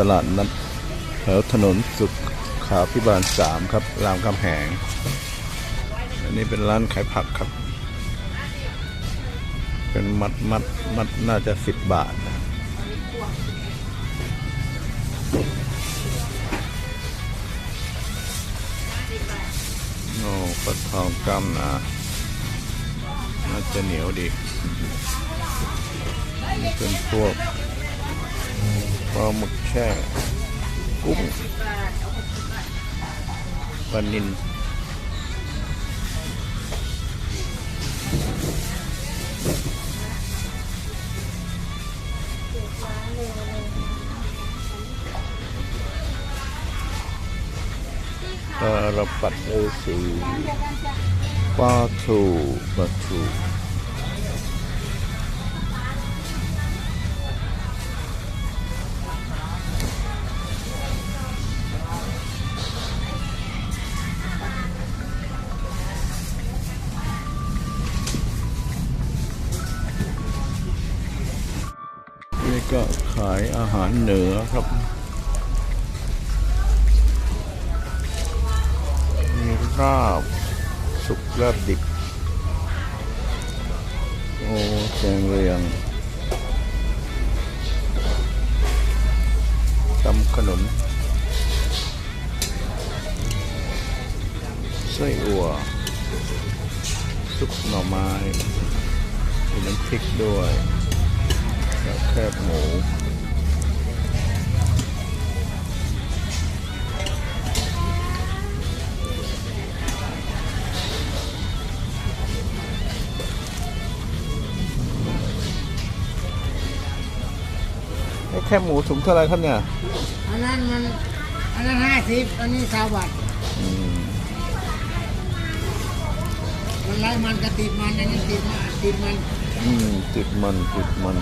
ตลาดนัดแถวถนนสุขขาพิบาลสามครับ รามคำแหง อันนี้เป็นร้านขายผักครับ เป็นมัดมัดมัดน่าจะสิบบาทนะโอ้ปัดทองกำนะน่าจะเหนียวดี เป็นพวก ปลาหมึกแช่กุ้งปลานินปลาระปัดเอสีปลาทูปลาทู นี่ก็ขายอาหารเหนือครับ มีราบ สุกราบดิบ โอ้แกงเรียงตำขนมไส้อั่วซุปหน่อไม้มีน้ำพริกด้วย แล้วแคบหมูแล้วแคบหมูถุงเท่าไหรครับเนี่ย อันนั้นมันอันนั้นห้าสิบอันนี้สาวบาทอืมมันไล่มันกระติดมันอันนี้ติดมันติดมัน อืมติดมันติดมัน